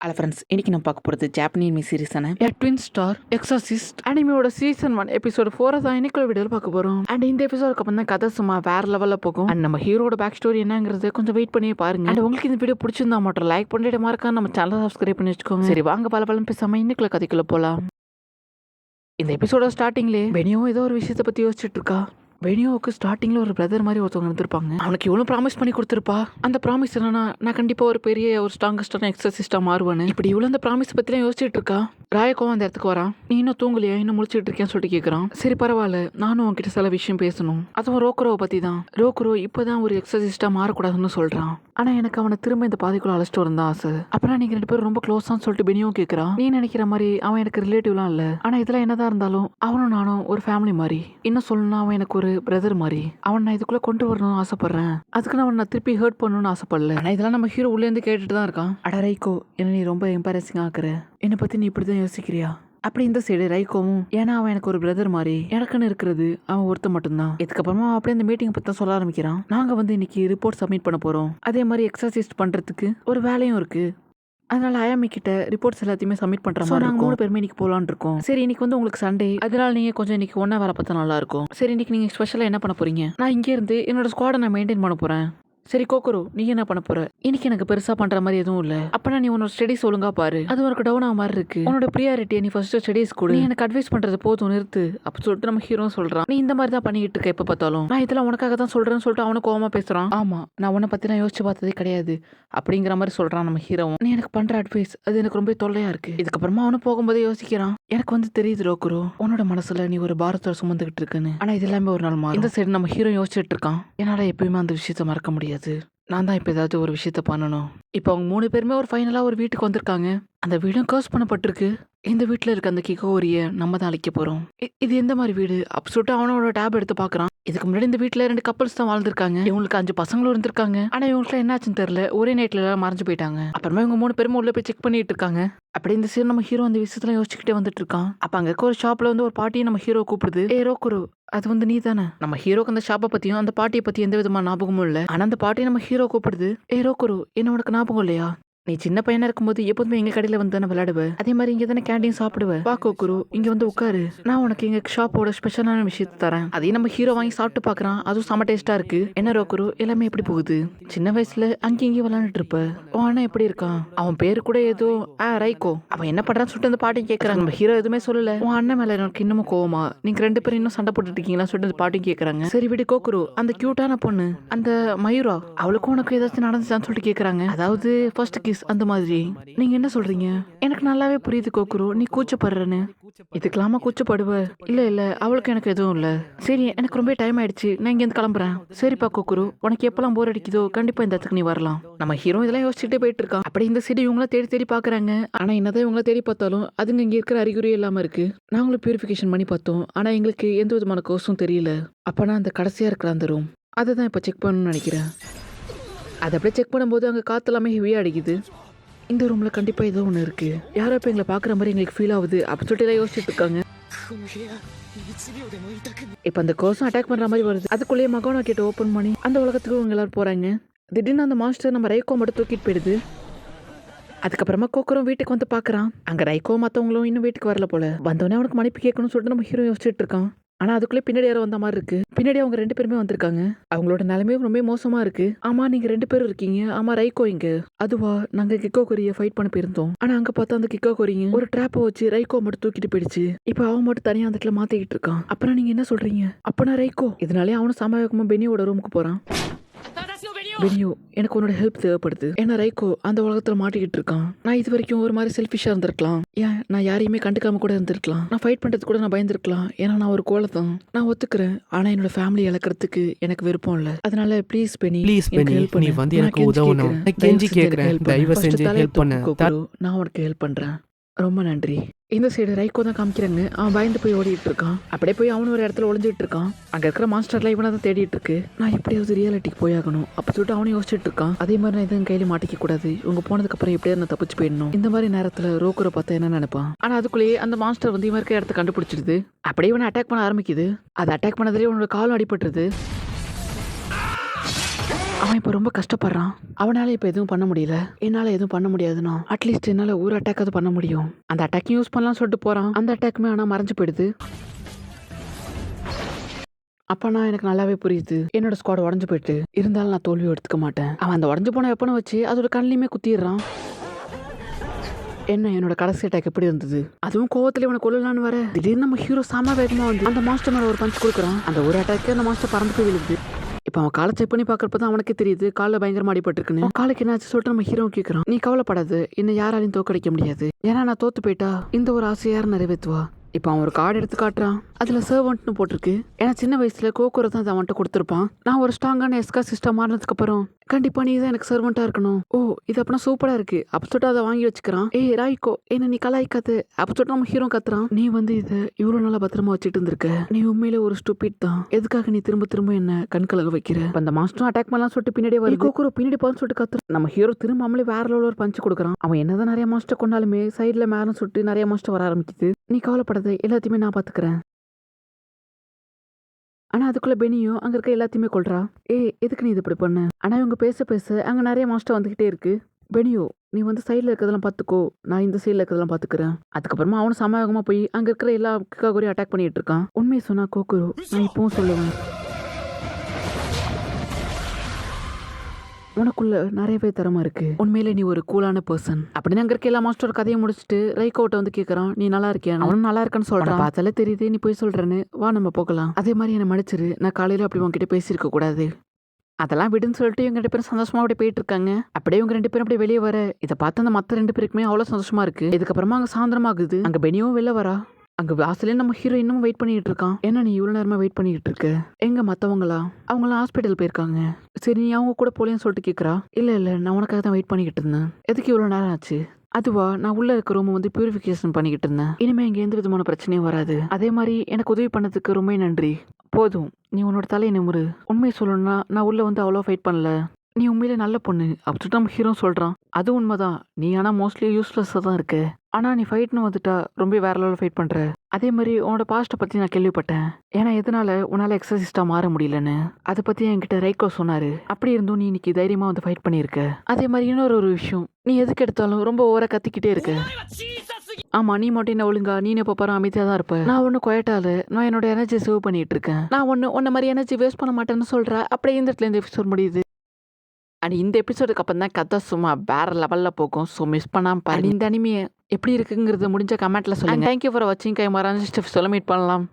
Hello friends இன்னைக்கு நம்ம பார்க்க போகிறது ஜாப்பனீஸ் மீ சீரிஸான twin star exorcist and season one episode four தான் இன்னைக்குள்ள வீடியோவில் பார்க்க போகிறோம் அண்ட் இந்த எபிசோடுக்கு அப்புறம் தான் கதை சும்மா வேற லெவலில் போகும். அண்ட் நம்ம ஹீரோட பேக் ஸ்டோரி என்னங்கிறது கொஞ்சம் வெயிட் பண்ணி பாருங்க. அண்ட் உங்களுக்கு இந்த வீடியோ பிடிச்சிருந்தா மட்டும் லைக் பண்ணிட்டு மறக்காம நம்ம சேனலை சப்ஸ்கிரைப் பண்ணி வச்சுக்கோங்க. சரி வாங்க பல பலம் பேசாமல் இன்னைக்குள்ள கதைக்குள்ளே போகலாம் இந்த எபிசோட ஸ்டார்டிங்லேயே பெனியோ ஏதோ ஒரு விஷயத்தை பற்றி யோசிச்சுட்டு இருக்கா? வெனியோவுக்கு ஸ்டார்டிங்கில் ஒரு பிரதர் மாதிரி ஒருத்தவங்க இருந்திருப்பாங்க. அவனுக்கு இவ்வளோ ப்ராமிஸ் பண்ணி கொடுத்துருப்பா. அந்த ப்ராமிஸ் என்னன்னா நான் கண்டிப்பாக ஒரு பெரிய ஒரு ஸ்ட்ராங்கஸ்டான எக்ஸசைஸ்டாக மாறுவேன் இப்படி இவ்வளோ அந்த ப்ராமிஸ் பற்றிலாம் யோசிச்சுட்டு இருக்கா? ராயக்கோ அந்த இடத்துக்கு வரான் நீ இன்னும் தூங்கலையா? இன்னும் முழிச்சிட்டு இருக்கேன்னு சொல்லிட்டு கேட்குறான் சரி பரவாயில்ல. நானும் உன்கிட்ட சில விஷயம் பேசணும். அதுவும் ரோக்ரோவை பற்றி தான் ரோக்ரோ இப்போதான் ஒரு எக்ஸசிஸ்டா மாறக்கூடாதுன்னு சொல்கிறான் ஆனால் எனக்கு அவனை திரும்ப இந்த பாதைக்குள்ள அழைச்சிட்டு வரணும் தான் ஆசை. அப்புறம் நீங்கள் ரெண்டு பேரும் ரொம்ப க்ளோஸான்னு சொல்லிட்டு பெனியோ கேட்குறான் நீ நினைக்கிற மாதிரி அவன் எனக்கு ரிலேட்டிவ்லாம் இல்லை. ஆனால் இதெல்லாம் என்னதான் இருந்தாலும் அவனும் நானும் ஒரு ஃபேமிலி மாதிரி. இன்னும் சொல்லணும்னா அவன் எனக்கு ஒரு பிரதர் மாதிரி. அவன் நான் இதுக்குள்ள கொண்டு வரணும்னு ஆசைப்படுறேன். அதுக்கு நான் நான் திருப்பி ஹர்ட் பண்ணணும்னு ஆசைப்படல. ஆனால் இதெல்லாம் நம்ம ஹீரோ உள்ளேருந்து கேட்டுட்டு தான் இருக்கான். அட ரைகோ என்ன நீ ரொம்ப எம்பாரசிங் ஆக்குற. என்னை பத்தி நீ இப்படி தான் யோசிக்கிறியா? அப்படி இந்த சைடு ரைக்கோவும் ஏன்னா அவன் எனக்கு ஒரு பிரதர் மாதிரி. எனக்குன்னு இருக்கிறது அவன் ஒருத்த மட்டும்தான். இதுக்கப்புறமா அவன் அப்படியே இந்த மீட்டிங் பத்தி தான் சொல்ல ஆரம்பிக்கிறான். நாங்க வந்து இன்னைக்கு ரிப்போர்ட் சப்மிட் பண்ண போறோம். அதே மாதிரி எக்ஸசைஸ் பண்றதுக்கு ஒரு வேலையும் இருக்கு. அதனால அயாமி கிட்ட ரிப்போர்ட்ஸ் எல்லாத்தையுமே சப்மிட் பண்ற மாதிரி நாங்க மூணு பேருமே இன்னைக்கு போலாம்னு இருக்கோம். சரி இன்னைக்கு வந்து உங்களுக்கு சண்டே அதனால நீங்க கொஞ்சம் இன்னைக்கு ஒன்னா வர பார்த்தா நல்லா இருக்கும். சரி இன்னைக்கு நீங்க ஸ்பெஷலா என்ன பண்ண போறீங்க? நான் இங்க இருந்து என்னோட ஸ்குவாடை நான் மெயின்டைன் பண்ண போறேன். சரி கோக்குரு நீ என்ன பண்ண போற? இன்னைக்கு எனக்கு பெருசா பண்ற மாதிரி எதுவும் இல்ல. அப்பனா நீ உன்னோட ஸ்டடிஸ் ஒழுங்கா பாரு. அது உனக்கு டவுன் ஆக மாதிரி இருக்கு. உன்னோட ப்ரியாரிட்டியை நீ ஃபர்ஸ்ட் ஸ்டடிஸ் கொடு. நீ எனக்கு அட்வைஸ் பண்றது போதும் நிறுத்து. அப்படி சொல்லிட்டு நம்ம ஹீரோ சொல்றான். நீ இந்த மாதிரி தான் பண்ணிட்டு இருக்க எப்ப பார்த்தாலும். நான் இதெல்லாம் உனக்காக தான் சொல்றேன்னு சொல்லிட்டு அவனை கோவமா பேசுறான். ஆமா நான் உன்னை பத்தி நான் யோசிச்சு பார்த்ததே கிடையாது. அப்படிங்கிற மாதிரி சொல்றான் நம்ம ஹீரோவும் நீ எனக்கு பண்ற அட்வைஸ் அது எனக்கு ரொம்ப தொல்லையா இருக்கு. இதுக்கப்புறமா அவனு போகும்போதே யோசிக்கிறான். எனக்கு வந்து தெரியுது ரோக்குரோ. உன்னோட மனசுல நீ ஒரு பாரத்தோட சுமந்துகிட்டு இருக்குன்னு. ஆனா இது எல்லாமே ஒரு நாள் மாறும். இந்த சைடு நம்ம ஹீரோ யோசிச்சுட்டு இருக்கான். என்னால எப்பயுமே அந்த விஷயத்த மறக்க முடியாது. நான் தான் இப்போ ஏதாவது ஒரு விஷயத்த பண்ணணும். இப்போ அவங்க மூணு பேருமே ஒரு ஃபைனலாக ஒரு வீட்டுக்கு வந்திருக்காங்க. அந்த வீடும் கர்ஸ் பண்ணப்பட்டிருக்கு. இந்த வீட்டில் இருக்க அந்த கிகோரியை நம்ம தான் அழைக்க போகிறோம் இது எந்த மாதிரி வீடு? அப்படி சொல்லிட்டு அவனோட டேப் எடுத்து பார்க்குறான் இதுக்கு முன்னாடி இந்த வீட்டில் ரெண்டு கப்பல்ஸ் தான் வாழ்ந்திருக்காங்க. இவங்களுக்கு அஞ்சு பசங்களும் இருந்திருக்காங்க. ஆனால் இவங்களுக்கு என்னாச்சுன்னு தெரியல. ஒரே நைட்ல எல்லாம் மறைஞ்சு போயிட்டாங்க. அப்புறமா இவங்க மூணு பேரும் உள்ள போய் செக் பண்ணிட்டு இருக்காங்க. அப்படி இந்த சீர் நம்ம ஹீரோ அந்த விஷயத்துல யோசிச்சுக்கிட்டே வந்துட்டு இருக்கான். அப்ப அங்க இருக்க ஒரு ஷாப்ல வந்து ஒரு பாட்டியை நம்ம ஹீரோ கூப்பிடுது. ஏ ரோக்குரு அது வந்து நீ தானே நம்ம ஹீரோக்கு அந்த ஷாப்பை பத்தியும் அந்த பாட்டியை பத்தி எந்த விதமான ஞாபகமும் இல்ல. ஆனா அந்த பாட்டியை நம்ம ஹீரோ கூப்பிடுது. ஏ ரோக்குரு என்ன உனக்கு ஞாபகம் இல்லையா? நீ சின்ன பையனா இருக்கும்போது எப்போதுமே எங்க கடையில வந்து தானே விளையாடுவ? அதே மாதிரி இங்க தானே கேண்டீன் சாப்பிடுவ? வா கோக்குரு இங்க வந்து உட்காரு. நான் உனக்கு எங்க ஷாப்போட ஸ்பெஷலான விஷயத்தை தரேன். அதையும் நம்ம ஹீரோ வாங்கி சாப்பிட்டு பாக்குறான் அதுவும் செம டேஸ்டா இருக்கு. என்ன ரோக்குரு எல்லாமே எப்படி போகுது? சின்ன வயசுல அங்கேயும் இங்கேயும் விளையாண்டுட்டு இருப்ப. உன் அண்ணன் எப்படி இருக்கான்? அவன் பேரு கூட ஏதோ ஆ ரைகோ. அவன் என்ன பண்றான்னு சொல்லிட்டு அந்த பாட்டி கேக்குறாங்க. நம்ம ஹீரோ எதுவுமே சொல்லல. உன் அண்ணன் மேல எனக்கு இன்னமும் கோவமா? நீங்க ரெண்டு பேரும் இன்னும் சண்டை போட்டுட்டு இருக்கீங்களா சொல்லிட்டு அந்த பாட்டி கேக்குறாங்க. சரி விடு கோக்குரு அந்த கியூட்டான பொண்ணு அந்த மயூரா அவளுக்கும் உனக்கு ஏதாச்சும் நடந்துச்சான்னு சொல்லிட்டு கேக்குறாங்க. அதாவது ஃபர்ஸ்ட் கிஸ் அந்த மாதிரி. நீங்க என்ன சொல்றீங்க? எனக்கு நல்லாவே புரியுது கோக்குரு. நீ கூச்சப்படுறன்னு. இதுக்கெல்லாமா கூச்சப்படுவ. இல்ல இல்ல. அவளுக்கு எனக்கு எதுவும் இல்ல. சரி எனக்கு ரொம்ப டைம் ஆயிடுச்சு. நான் இங்க இருந்து கிளம்புறேன். சரிப்பா கோக்குரு. உனக்கு எப்பெல்லாம் போர் அடிக்குதோ கண்டிப்பா இந்த இடத்துக்கு நீ வரலாம். நம்ம ஹீரோ இதெல்லாம் யோசிச்சுட்டு போயிட்டு இருக்கான் அப்படி இந்த சிடி இவங்கள தேடி தேடி பாக்குறாங்க ஆனா என்னதான் இவங்கள தேடி பார்த்தாலும் அதுங்க இங்க இருக்கிற அறிகுறி இல்லாம இருக்கு. நாங்களும் பியூரிஃபிகேஷன் பண்ணி பார்த்தோம். ஆனா எங்களுக்கு எந்த விதமான கோர்ஸும் தெரியல. அப்பனா அந்த கடைசியா இருக்கிற அந்த ரூம் அதை தான் இப்போ செக் பண்ணணும்னு நினைக்கிறேன். அதை அப்படியே செக் பண்ணும்போது அங்கே காற்று ஹெவியாக அடிக்குது. இந்த ரூமில் கண்டிப்பாக ஏதோ ஒன்று இருக்குது யாரோ இப்போ எங்களை பார்க்குற மாதிரி எங்களுக்கு ஃபீல் ஆகுது அப்படின்னு சொல்லிட்டு யோசிச்சுட்டு இருக்காங்க. இப்போ அந்த கோசம் அட்டாக் பண்ணுற மாதிரி வருது. அதுக்குள்ளேயே மகோனா கேட்டு ஓப்பன் பண்ணி அந்த உலகத்துக்கு இவங்க எல்லாரும் போகிறாங்க திடீர்னு அந்த மாஸ்டர் நம்ம ரைக்கோ மட்டும் தூக்கிட்டு போயிடுது. அதுக்கப்புறமா கோக்கரும் வீட்டுக்கு வந்து பார்க்குறான். அங்கே ரைக்கோ மற்றவங்களும் இன்னும் வீட்டுக்கு வரல போல. வந்தோடனே அவனுக்கு மன்னிப்பு கேட்கணும்னு சொல்லிட்டு நம்ம ஹீரோ யோசிச்சுட்டு இருக்கான். ஆனால் அதுக்குள்ளே பின்னாடி யாரோ வந்த மாதிரி இருக்கு. பின்னாடி அவங்க ரெண்டு பேருமே வந்திருக்காங்க. அவங்களோட நிலைமையும் ரொம்ப மோசமாக இருக்கு. ஆமாம் நீங்கள் ரெண்டு பேரும் இருக்கீங்க. ஆமாம் ரைகோ இங்க. அதுவா நாங்கள் கிக்கோ கொரிய ஃபைட் பண்ண போயிருந்தோம். ஆனால் அங்கே பார்த்தா அந்த கிக்கோ கொரிய ஒரு ட்ராப்பை வச்சு ரைகோ மட்டும் தூக்கிட்டு போயிடுச்சு. இப்போ அவன் மட்டும் தனியாக அந்த இடத்துல மாற்றிக்கிட்டு இருக்கான். அப்புறம் நீங்கள் என்ன சொல்கிறீங்க அப்போனா ரைகோ. இதனாலே அவனும் சமவேகமாக பெனியோட ரூமுக்கு போகிறான் பெனியோ எனக்கு உன்னோட ஹெல்ப் தேவைப்படுது. ஏன்னா ரைக்கோ அந்த உலகத்துல மாட்டிக்கிட்டு இருக்கான். நான் இது வரைக்கும் ஒரு மாதிரி செல்ஃபிஷா இருந்திருக்கலாம். ஏன்? நான் யாரையுமே கண்டுக்காம கூட இருந்திருக்கலாம். நான் ஃபைட் பண்றது கூட நான் பயந்துருக்கலாம். ஏன்னா நான் ஒரு கோலத்தான் நான் ஒத்துக்கிறேன். ஆனா என்னோட ஃபேமிலி இழக்கிறதுக்கு எனக்கு விருப்பம் இல்ல. அதனால ப்ளீஸ் பெனி எனக்கு பெனி, help பண்ணு. வந்து எனக்கு உதவணும். கெஞ்சி கேட்கிறேன். தயவு செஞ்சு help பண்ணு. நான் உனக்கு ஹெல்ப் பண்றேன். ரொம்ப நன்றி. இந்த சைடு ரைக்கோ தான் காமிக்கிறாங்க. அவன் பயந்து போய் ஓடிட்டு இருக்கான் அப்படியே போய் அவனும் ஒரு இடத்துல ஒளிஞ்சிட்டு இருக்கான் அங்க இருக்கிற மாஸ்டர்லாம் இவனை தான் தேடிட்டு இருக்கு நான் எப்படியாவது ரியாலிட்டிக்கு போயாகணும். அப்படி சொல்லிட்டு அவனும் யோசிச்சுட்டு இருக்கான் அதே மாதிரி நான் எதுவும் கையில மாட்டிக்க கூடாது இவங்க போனதுக்கு அப்புறம் எப்படியாவது நான் தப்பிச்சு போயிடணும். இந்த மாதிரி நேரத்துல ரோக்கரை பார்த்தா என்ன நினைப்பான்? ஆனா அதுக்குள்ளேயே அந்த மாஸ்டர் வந்து இவன் இருக்கிற இடத்த கண்டுபிடிச்சிடுது. அப்படியே இவனை அட்டாக் பண்ண ஆரம்பிக்குது. அது அட்டாக் பண்ணதுலேயே உன்னோட காலம் அடிபட்டுருது. அவன் இப்போ ரொம்ப கஷ்டப்படுறான். அவனால இப்போ எதுவும் பண்ண முடியல. என்னால் எதுவும் பண்ண முடியாதுன்னா அட்லீஸ்ட் என்னால் ஒரு அட்டாக்காவது பண்ண முடியும். அந்த அட்டாக்கையும் யூஸ் பண்ணலாம்னு சொல்லிட்டு போகிறான் அந்த அட்டாக்குமே ஆனால் மறைஞ்சு போயிடுது. அப்பனா எனக்கு நல்லாவே புரியுது. என்னோட ஸ்குவாட் உடஞ்சு போயிட்டு. இருந்தாலும் நான் தோல்வி எடுத்துக்க மாட்டேன். அவன் அந்த உடஞ்சு போன வெப்பனை வச்சு அதோட கண்ணிலையுமே குத்திடுறான். என்ன என்னோட கடைசி அட்டாக் எப்படி இருந்தது? அதுவும் கோவத்துல இவனை கொல்லலான்னு வர திடீர்னு நம்ம ஹீரோ சாம வேகமா வந்து அந்த மாஸ்டர் மேல ஒரு பஞ்ச் கொடுக்குறான். அந்த ஒரு அட்டாக்கே அந்த மாஸ்டர் பறந்து போய் விழுது. இப்போ அவன் காலை செக் பண்ணி பார்க்குறப்ப தான் அவனுக்கு தெரியுது காலில் பயங்கரமா அடிபட்டிருக்குன்னு. காலைக்கு காலுக்கு என்னாச்சு சொல்லிட்டு நம்ம ஹீரோ கேட்குறான் நீ கவலைப்படாது என்ன யாராலையும் தோக்கடிக்க முடியாது. ஏன்னா நான் தோத்து போயிட்டா இந்த ஒரு ஆசை யார் நிறைவேற்றுவா? இப்போ அவன் ஒரு கார்டு எடுத்து காட்டுறான். அதில் சர்வன்ட்னு போட்டிருக்கு. ஏன்னா சின்ன வயசுல கோக்குரை தான் அவன்கிட்ட கொடுத்துருப்பான். நான் ஒரு ஸ்ட்ராங்கான எஸ்கா சிஸ்டம் மாறினதுக்கு அப்புறம் கண்டிப்பா நீ தான் எனக்கு சர்வெண்டா இருக்கணும். ஓ இது அப்படின்னா சூப்பரா இருக்கு. அப்ப சொல்லிட்டு அதை வாங்கி வச்சுக்கிறான். ஏய் ராய்கோ என்ன நீ கலாய்க்காது. அப்ப சொல்லிட்டு நம்ம ஹீரோ கத்துறான். நீ வந்து இதை இவ்வளவு நாளா பத்திரமா வச்சுட்டு இருந்திருக்க. நீ உண்மையில ஒரு ஸ்டூபிட் தான். எதுக்காக நீ திரும்ப திரும்ப என்ன கண் கலங்க வைக்கிற? அந்த மாஸ்டரும் அட்டாக் பண்ணலாம் சொல்லிட்டு பின்னாடியே வருது. கோக்குரோ பின்னாடி போன்னு சொல்லிட்டு கத்துறான் நம்ம ஹீரோ திரும்பாமலே வேற லெவலில் ஒரு பஞ்சு கொடுக்குறான். அவன் என்னதான் நிறைய மாஸ்டர் கொண்டாலுமே சைடுல மேலும் சொல்லிட்டு நிறைய மாஸ்டர் வர ஆரம்பிக்குது. நீ கவலைப்படாத எல்லாத்தையுமே நான் பாத்துக்கிறேன். ஆனால் அதுக்குள்ள பெனியும் அங்க இருக்க எல்லாத்தையுமே கொள்றா ஏய் எதுக்கு நீ இது இப்படி பண்ண? ஆனா இவங்க பேச பேச அங்க நிறைய மாஸ்டர் வந்துகிட்டே இருக்கு. பெனியோ நீ வந்து சைடில் இருக்கிறதெல்லாம் பார்த்துக்கோ நான் இந்த சைடில் இருக்கிறதெல்லாம் பார்த்துக்கிறேன் அதுக்கப்புறமா அவனும் சமவேகமாக போய் அங்கே இருக்கிற எல்லா கிக்காகோரையும் அட்டாக் பண்ணிட்டு இருக்கான். உண்மையை சொன்னா கோகுரு நான் இப்பவும் சொல்லுவேன். உனக்குள்ள நிறையவே திறமை இருக்கு. உண்மையிலே நீ ஒரு கூலான பர்சன் அப்படின்னு அங்க இருக்க எல்லா மாஸ்டர் கதையை முடிச்சுட்டு ரைகோட்ட வந்து கேக்குறான் நீ நல்லா இருக்கியா? அவனும் நல்லா இருக்கேன்னு சொல்றான். பார்த்தாலே தெரியுது நீ போய் சொல்றேன்னு. வா நம்ம போகலாம். அதே மாதிரி என்ன மன்னிச்சிரு. நான் காலையில அப்படி உன்கிட்ட பேசியிருக்க கூடாது. அதெல்லாம் விடுன்னு சொல்லிட்டு இவங்க ரெண்டு பேரும் சந்தோஷமா அப்படியே போயிட்டு இருக்காங்க அப்படியே இவங்க ரெண்டு பேரும் அப்படியே வெளியே வர. இதை பார்த்து அந்த மத்த ரெண்டு பேருக்குமே அவ்வளவு சந்தோஷமா இருக்கு. இதுக்கப்புறமா அங்க சாயந்தரமாகுது. அங்க பெனியும் வெளில வரா. அங்க வாசலே நம்ம ஹீரோ இன்னும் வெயிட் பண்ணிட்டு இருக்கான். என்ன நீ இவ்வளவு நேரமா வெயிட் பண்ணிட்டு இருக்க? எங்க மத்தவங்களா? அவங்களாம் ஹாஸ்பிட்டல் போயிருக்காங்க. சரி நீ அவங்க கூட போலேன்னு சொல்லிட்டு கேக்குறா? இல்ல இல்ல நான் உனக்காக தான் வெயிட் பண்ணிக்கிட்டு இருந்தேன். எதுக்கு இவ்வளவு நேரம் ஆச்சு? அதுவா நான் உள்ள இருக்க ரூம் வந்து பியூரிஃபிகேஷன் பண்ணிக்கிட்டு இருந்தேன். இனிமே இங்க எந்த விதமான பிரச்சனையும் வராது. அதே மாதிரி எனக்கு உதவி பண்ணதுக்கு ரொம்ப நன்றி. போதும் நீ உன்னோட தலையை நிமிரு. உண்மையை சொல்லணும்னா நான் உள்ள வந்து அவ்வளோ ஃபைட் பண்ணல. நீ உண்மையிலே நல்ல பொண்ணு. அப்படி நம்ம ஹீரோ சொல்றான். அது உண்மைதான். நீ ஆனா மோஸ்ட்லி யூஸ்லெஸ்ஸாக தான் இருக்க. ஆனால் நீ ஃபைட்னு வந்துட்டா ரொம்ப வேற லெவலில் ஃபைட் பண்ணுற அதே மாதிரி உன்னோட பாஸ்ட்டை பற்றி நான் கேள்விப்பட்டேன். ஏன்னா எதனால உன்னால் எக்ஸசைஸ்டாக மாற முடியலன்னு? அதை பற்றி என்கிட்ட ரைக்கோ சொன்னார். அப்படி இருந்தும் நீ இன்றைக்கி தைரியமாக வந்து ஃபைட் பண்ணியிருக்க. அதே மாதிரி இன்னொரு ஒரு விஷயம். நீ எதுக்கு எடுத்தாலும் ரொம்ப ஓர கத்திக்கிட்டே இருக்க. ஆமாம் நீ மட்டும் என்ன ஒழுங்கா நீ இப்போ பாரு அமைதியாக தான் இருப்பேன் நான் ஒன்றும் கொயட்டால நான் என்னோட எனர்ஜி சேவ் பண்ணிட்டு இருக்கேன். நான் ஒன்று உன்ன மாதிரி எனர்ஜி வேஸ்ட் பண்ண மாட்டேன்னு சொல்கிற அப்படியே இந்த இடத்துல இந்த எபிசோட் முடியுது. அண்ட் இந்த எபிசோடுக்கு அப்புறம் தான் கதை சும்மா வேற லெவலில் போகும். ஸோ மிஸ் பண்ணாமல் பாரு. இந்த அனிமையை எப்படி இருக்குங்கிறது முடிஞ்ச கமெண்ட்ல சொல்லுங்க. தேங்க்யூ ஃபார் வாட்சிங் கை மரான் சொல்ல மீட் பண்ணலாம்.